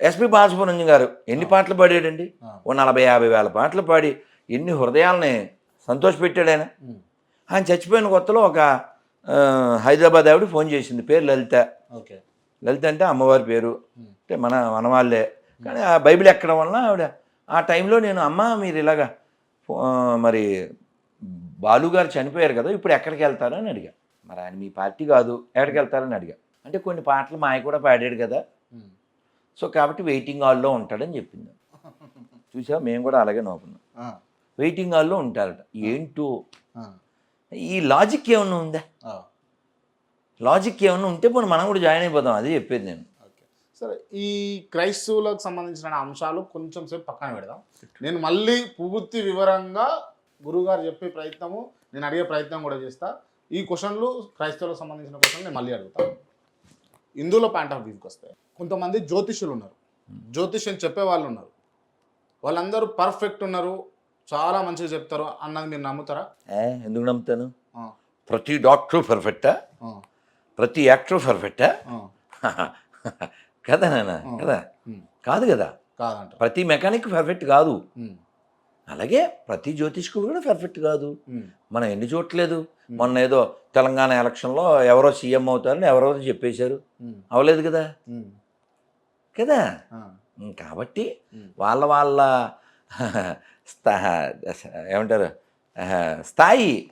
SP Balasubrahmanyam గారు ఎన్ని పాటలు పాడాడండి. ఓ నలభై యాభై వేల పాటలు పాడి ఎన్ని హృదయాల్ని సంతోషపెట్టాడు ఆయన. ఆయన చచ్చిపోయిన కొత్తలో ఒక హైదరాబాద్ ఆవిడ ఫోన్ చేసింది పేరు లలిత. ఓకే. లలిత అంటే అమ్మవారి పేరు. అంటే మన మన వాళ్ళే. కానీ ఆ బైబిల్ ఎక్కడం వలన ఆవిడ ఆ టైంలో నేను అమ్మ మీరు ఇలాగా మరి బాలు గారు చనిపోయారు కదా ఇప్పుడు ఎక్కడికి వెళ్తారు అని అడిగా. మరి ఆయన మీ పార్టీ కాదు ఎక్కడికి వెళ్తారని అడిగా. అంటే కొన్ని పాటలు మా ఆయన కూడా పాడాడు కదా. సో కాబట్టి వెయిటింగ్ హాల్లో ఉంటాడని చెప్పింది. చూసా మేము కూడా అలాగే నవ్వుకున్నాం. ఆ, వెయిటింగ్ హాల్లో ఉంటారట ఏంటో? ఈ లాజిక్ ఏమన్నా ఉందా. లాజిక్ ఏమన్నా ఉంటే పోనీ మనం కూడా జాయిన్ అయిపోతాం అదే చెప్పేది నేను. ఓకే. సరే ఈ క్రైస్తవులకు సంబంధించిన అంశాలు కొంచెం సేపు పక్కన పెడదాం. నేను మళ్ళీ పూర్తి వివరంగా గురుగారు చెప్పే ప్రయత్నము నేను అడిగే ప్రయత్నం కూడా చేస్తా. ఈ క్వశ్చన్లు క్రైస్తవులకు సంబంధించిన క్వశ్చన్ నేను మళ్ళీ అడుగుతాను హిందువుల పాయింట్ ఆఫ్ వ్యూకి వస్తాయి. కొంతమంది జ్యోతిష్యులు ఉన్నారు. జ్యోతిష్యం చెప్పే వాళ్ళు ఉన్నారు. వాళ్ళందరూ పర్ఫెక్ట్ ఉన్నారు. చాలా మంచిగా చెప్తారు అన్నది మీరు నమ్ముతారా? ఏ ఎందుకు నమ్ముతాను? ప్రతి డాక్టర్ పర్ఫెక్టా ప్రతి యాక్టర్ పర్ఫెక్టా కదా నాన్న కదా? కాదు కదా? ప్రతి మెకానిక్ పర్ఫెక్ట్ కాదు. అలాగే ప్రతి జ్యోతిష్కుడు కూడా పర్ఫెక్ట్ కాదు. మనం ఎన్ని చూడట్లేదు. మొన్న ఏదో తెలంగాణ ఎలక్షన్లో ఎవరో సీఎం అవుతారని ఎవరో చెప్పేశారు. అవలేదు కదా? కదా? కాబట్టి. వాళ్ళ వాళ్ళ స్థా ఏమంటారు? స్థాయి.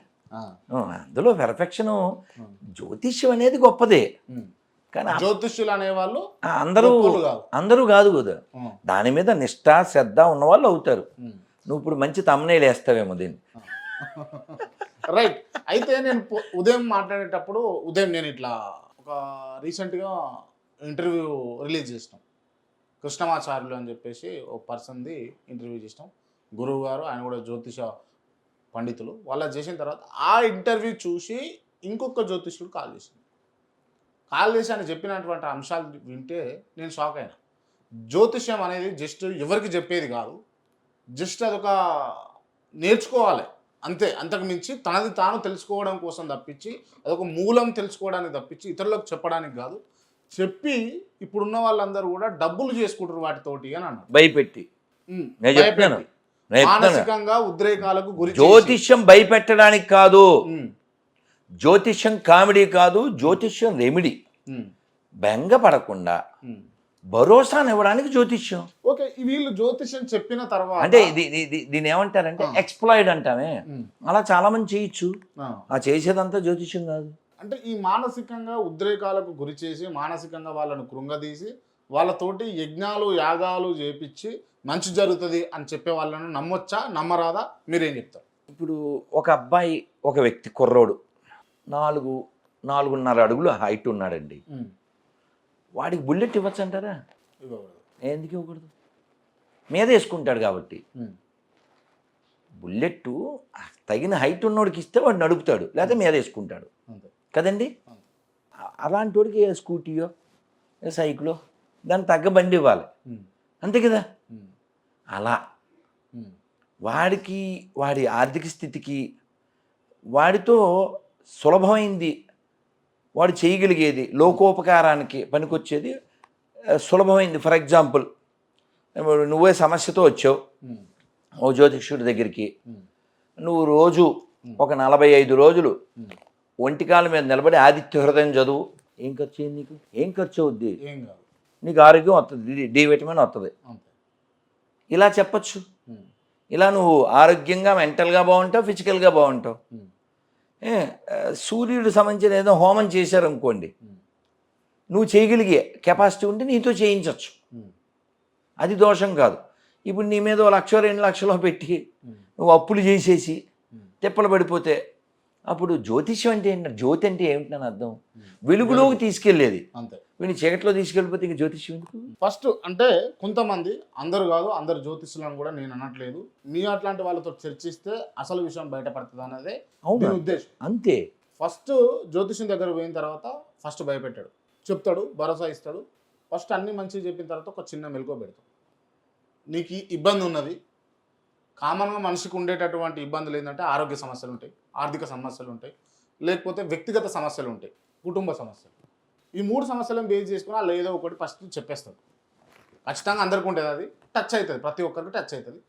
అందులో పెర్ఫెక్షను జ్యోతిష్యం అనేది గొప్పదే. కానీ జ్యోతిష్యులు అనేవాళ్ళు అందరూ. అందరూ కాదు కదా. దాని మీద నిష్ఠ శ్రద్ధ ఉన్నవాళ్ళు అవుతారు. నువ్వు ఇప్పుడు మంచి తమ్మునేలు వేస్తావేమో దీన్ని. రైట్ అయితే నేను ఉదయం మాట్లాడేటప్పుడు ఉదయం నేను ఇట్లా ఒక రీసెంట్గా ఇంటర్వ్యూ రిలీజ్ చేసినాం. కృష్ణమాచార్యులు అని చెప్పేసి ఒక పర్సన్ది ఇంటర్వ్యూ చేసినాం. గురువు గారు ఆయన కూడా జ్యోతిష పండితులు. వాళ్ళ చేసిన తర్వాత ఆ ఇంటర్వ్యూ చూసి ఇంకొక జ్యోతిష్యుడు కాల్ చేసింది కాల్ చేసి ఆయన చెప్పినటువంటి అంశాలు వింటే నేను షాక్ అయినా. జ్యోతిష్యం అనేది జస్ట్ ఎవరికి చెప్పేది కాదు. జస్ట్ అదొక నేర్చుకోవాలి. అంతే. అంతకు మించి తనది తాను తెలుసుకోవడం కోసం తప్పించి అదొక మూలం తెలుసుకోవడానికి తప్పించి ఇతరులకు చెప్పడానికి కాదు. చెప్పి ఇప్పుడున్న వాళ్ళందరూ కూడా డబ్బులు చేసుకుంటారు వాటితోటి అని అన్నాడు. భయపెట్టి. నేను మానసికంగా ఉద్రేకాలకు గురి. జ్యోతిష్యం భయపెట్టడానికి కాదు. జ్యోతిష్యం కామెడీ కాదు జ్యోతిష్యం రెమిడి. ఉమ్, ఉమ్. భరోసానివ్వడానికి జ్యోతిష్యం. ఓకే వీళ్ళు జ్యోతిష్యం చెప్పిన తర్వాత అంటే ఇది దీని ఏమంటారంటే. ఎక్స్ప్లాయిడ్ అంటామే. అలా చాలా మంది చేయొచ్చు. ఆ. ఆ చేసేదంతా జ్యోతిష్యం కాదు. అంటే ఈ మానసికంగా ఉద్రేకాలకు గురి చేసి మానసికంగా వాళ్ళను కృంగదీసి వాళ్ళతోటి యజ్ఞాలు యాగాలు చేపించి మంచి జరుగుతుంది అని చెప్పే వాళ్ళను నమ్మొచ్చా నమ్మరాదా? మీరేం చెప్తారు? ఇప్పుడు ఒక అబ్బాయి ఒక వ్యక్తి కుర్రోడు. నాలుగు నాలుగున్నర అడుగులు హైట్ ఉన్నాడండి. వాడికి బుల్లెట్ ఇవ్వచ్చు అంటారా. ఎందుకు ఇవ్వకూడదు? మీద వేసుకుంటాడు కాబట్టి. ఉమ్, బుల్లెట్ తగిన హైట్ ఉన్నోడికి ఇస్తే వాడు నడుపుతాడు లేకపోతే మీద వేసుకుంటాడు. కదండి? అలాంటి వాడికి స్కూటీయో సైకిలో దానికి తగ్గ బండి ఇవ్వాలి. అంతే కదా? అలా. వాడికి వాడి ఆర్థిక స్థితికి వాడితో సులభమైంది వాడు చేయగలిగేది లోకోపకారానికి పనికొచ్చేది సులభమైంది. ఫర్ ఎగ్జాంపుల్ నువ్వే సమస్యతో వచ్చావు. ఓ జ్యోతిష్యుడి దగ్గరికి. నువ్వు రోజు ఒక నలభై ఐదు రోజులు. ఒంటికాల మీద నిలబడి ఆదిత్య హృదయం చదువు. ఏం ఖర్చు అయింది నీకు? ఏం ఖర్చు అవుద్ది? నీకు ఆరోగ్యం వస్తుంది డి- విటమిన్ వస్తుంది ఇలా చెప్పచ్చు. ఇలా నువ్వు ఆరోగ్యంగా మెంటల్గా బాగుంటావు ఫిజికల్గా బాగుంటావు. సూర్యుడు సంబంధించిన ఏదో హోమం చేశారనుకోండి నువ్వు చేయగలిగే కెపాసిటీ ఉంటే నీతో చేయించవచ్చు అది దోషం కాదు. ఇప్పుడు నీ మీద లక్ష రెండు లక్షలో పెట్టి నువ్వు అప్పులు చేసేసి. తిప్పలు పడిపోతే అప్పుడు జ్యోతిష్యం అంటే ఏంటి? జ్యోతి అంటే ఏమిటి అని అర్థం? వెలుగులోకి తీసుకెళ్ళేది. అంతే. వీడిని చీకట్లో తీసుకెళ్ళిపోతే ఇంక జ్యోతిష్యం ఎందుకు? ఫస్ట్ అంటే కొంతమంది అందరు కాదు అందరు జ్యోతిష్యులను కూడా నేను అనట్లేదు. మీ అట్లాంటి వాళ్ళతో చర్చిస్తే అసలు విషయం బయటపడుతుంది అనేది అవునా? ఉద్దేశం. అంతే. ఫస్ట్ జ్యోతిష్యం దగ్గర పోయిన తర్వాత ఫస్ట్ భయపెట్టాడు. చెప్తాడు భరోసా ఇస్తాడు. ఫస్ట్ అన్ని మంచిగా చెప్పిన తర్వాత ఒక చిన్న మెలకువ పెడతాడు. నీకు ఈ ఇబ్బంది ఉన్నది. కామన్గా మనిషికి ఉండేటటువంటి ఇబ్బందులు ఏంటంటే ఆరోగ్య సమస్యలు ఉంటాయి ఆర్థిక సమస్యలు ఉంటాయి లేకపోతే వ్యక్తిగత సమస్యలు ఉంటాయి కుటుంబ సమస్యలు. ఈ మూడు సమస్యలను బేస్ చేసుకుని వాళ్ళు ఏదో ఒకటి ఫస్ట్ చెప్పేస్తారు. ఖచ్చితంగా అందరికీ ఉంటుంది అది. టచ్ అవుతుంది. ప్రతి ఒక్కరికి టచ్ అవుతుంది.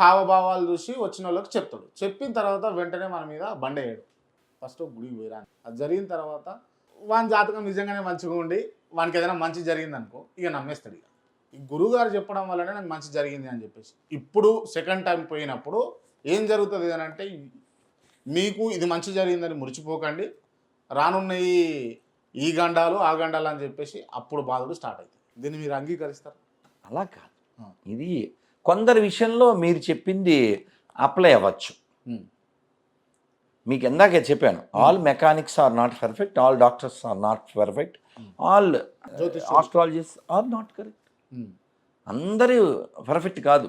హావభావాలు చూసి వచ్చిన వాళ్ళకి చెప్తాడు. చెప్పిన తర్వాత వెంటనే మన మీద బండేయడు ఫస్ట్ గుడికి పోయిరా అని. అది జరిగిన తర్వాత వాని జాతకం నిజంగానే మంచిగా ఉండి వానికి ఏదైనా మంచి జరిగింది అనుకో ఇక నమ్మేస్తాడు ఇక. ఈ గురువు గారు చెప్పడం వల్లనే నాకు మంచి జరిగింది అని చెప్పేసి. ఇప్పుడు సెకండ్ టైం పోయినప్పుడు ఏం జరుగుతుంది అని అంటే మీకు ఇది మంచి జరిగిందని మురిచిపోకండి. రానున్న ఈ ఈ గండాలు ఆ గండాలు అని చెప్పేసి అప్పుడు బాధలు స్టార్ట్ అవుతాయి. దీన్ని మీరు అంగీకరిస్తారు? అలా కాదు. ఇది కొందరి విషయంలో మీరు చెప్పింది అప్లై అవ్వచ్చు. మీకు ఇందాకే చెప్పాను all mechanics are not perfect all doctors are not perfect all. Astrologist are not correct అందరూ పర్ఫెక్ట్ కాదు.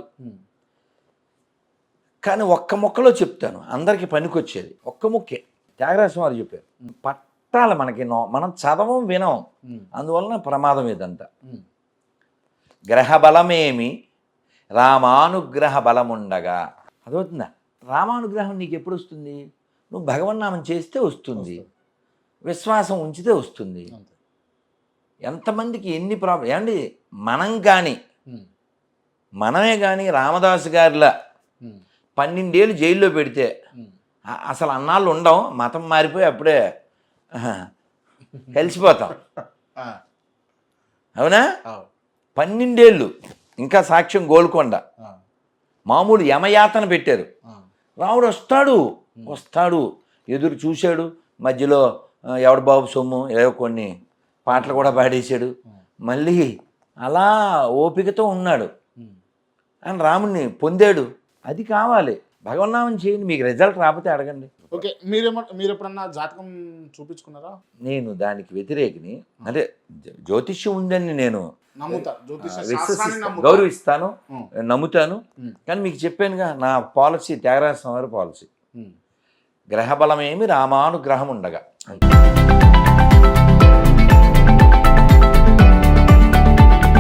కానీ ఒక్క మొక్కలో చెప్తాను అందరికీ పనికొచ్చేది ఒక్క ముక్కే. త్యాగరాజ వారు చెప్పారు పట్టాలి మనకి నో- మనం చదవం వినం అందువలన ప్రమాదం ఇదంతా గ్రహ బలమేమి రామానుగ్రహ బలముండగా. అదవుతుందా రామానుగ్రహం నీకు ఎప్పుడు వస్తుంది? నువ్వు భగవన్నామం చేస్తే వస్తుంది. విశ్వాసం ఉంచితే వస్తుంది. ఎంతమందికి ఎన్ని ప్రాబ్లం ఏమండి? మనం కానీ మనమే కానీ రామదాసు గారిలా పన్నెండేళ్ళు జైల్లో పెడితే అసలు అన్నాళ్ళు ఉండవు. మతం మారిపోయి అప్పుడే కలిసిపోతాం. అవునా? అవు, పన్నెండేళ్ళు ఇంకా సాక్ష్యం గోల్కొండ. మామూలు యమయాతన పెట్టారు. ఆ, రాముడు వస్తాడు. వస్తాడు. ఎదురు చూశాడు. మధ్యలో ఎవడ బాబు సొమ్ము? ఏవో కొన్ని పాటలు కూడా పాడేశాడు. మళ్ళీ అలా ఓపికతో ఉన్నాడు. అని రాముడిని పొందాడు. అది కావాలి. భగవన్నామం చేయండి. మీకు రిజల్ట్ రాకపోతే అడగండి. ఓకే మీరేమ మీరు ఎప్పుడన్నా జాతకం చూపించుకున్నారా? నేను దానికి వ్యతిరేకిని అంటే జ్యో- జ్యోతిష్యం ఉందని నేను గౌరవిస్తాను నమ్ముతాను కానీ మీకు చెప్పానుగా నా పాలసీ త్యాగరాజ వారి పాలసీ. గ్రహబలమేమి రామానుగ్రహం ఉండగా